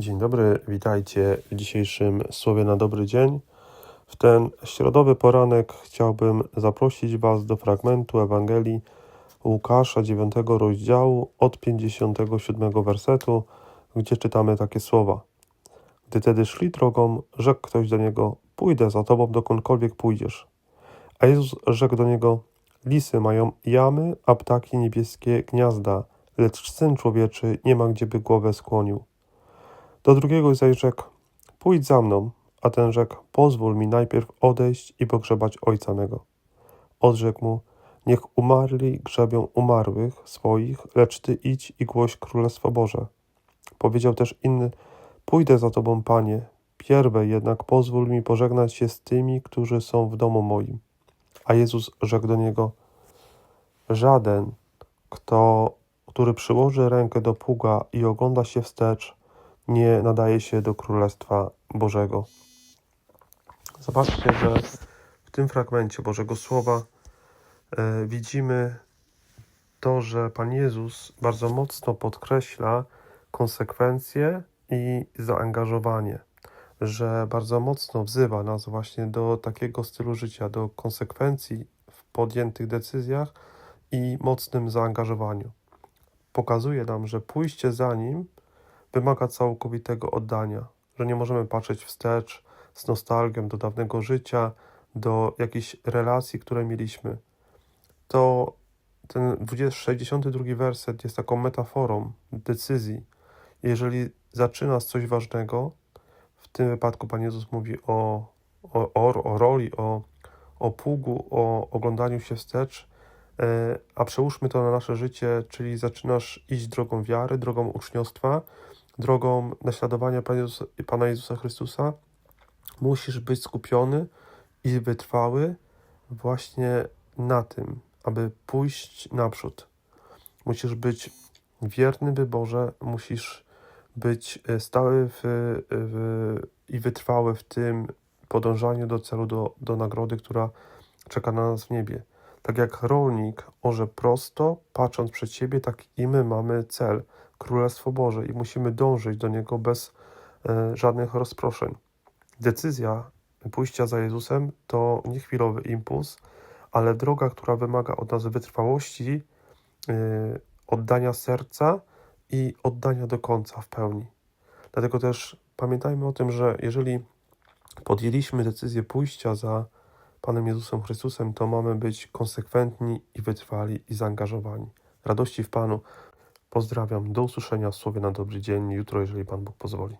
Dzień dobry, witajcie w dzisiejszym Słowie na dobry dzień. W ten środowy poranek chciałbym zaprosić Was do fragmentu Ewangelii Łukasza 9 rozdziału od 57 wersetu, gdzie czytamy takie słowa. Gdy tedy szli drogą, rzekł ktoś do niego: Pójdę za tobą dokądkolwiek pójdziesz. A Jezus rzekł do niego: Lisy mają jamy, a ptaki niebieskie gniazda, lecz syn człowieczy nie ma gdzie by głowę skłonił. Do drugiego zaś rzekł: Pójdź za mną. A ten rzekł: Pozwól mi najpierw odejść i pogrzebać ojca mego. Odrzekł mu: Niech umarli grzebią umarłych swoich, lecz ty idź i głoś królestwo Boże. Powiedział też inny: Pójdę za tobą, panie. Pierwej jednak pozwól mi pożegnać się z tymi, którzy są w domu moim. A Jezus rzekł do niego: Żaden, kto, który przyłoży rękę do pługa i ogląda się wstecz, nie nadaje się do Królestwa Bożego. Zobaczcie, że w tym fragmencie Bożego Słowa e, widzimy to, że Pan Jezus bardzo mocno podkreśla konsekwencje i zaangażowanie, że bardzo mocno wzywa nas właśnie do takiego stylu życia, do konsekwencji w podjętych decyzjach i mocnym zaangażowaniu. Pokazuje nam, że pójście za Nim wymaga całkowitego oddania, że nie możemy patrzeć wstecz z nostalgią do dawnego życia, do jakichś relacji, które mieliśmy. To ten 20, 62 werset jest taką metaforą decyzji. Jeżeli zaczynasz coś ważnego, w tym wypadku Pan Jezus mówi o, o, o, o roli, o, o pługu, o oglądaniu się wstecz, e, a przełóżmy to na nasze życie, czyli zaczynasz iść drogą wiary, drogą uczniostwa, drogą naśladowania Pana Jezusa, Pana Jezusa Chrystusa, musisz być skupiony i wytrwały właśnie na tym, aby pójść naprzód. Musisz być wierny wyborze, musisz być e, stały w, w, i wytrwały w tym podążaniu do celu, do, do nagrody, która czeka na nas w niebie. Tak jak rolnik orze prosto, patrząc przed siebie, tak i my mamy cel, Królestwo Boże i musimy dążyć do niego bez e, żadnych rozproszeń. Decyzja pójścia za Jezusem to nie chwilowy impuls, ale droga, która wymaga od nas wytrwałości, yy, oddania serca i oddania do końca w pełni. Dlatego też pamiętajmy o tym, że jeżeli podjęliśmy decyzję pójścia za Panem Jezusem Chrystusem, to mamy być konsekwentni i wytrwali i zaangażowani. Radości w Panu. Pozdrawiam. Do usłyszenia w Słowie na dobry dzień jutro, jeżeli Pan Bóg pozwoli.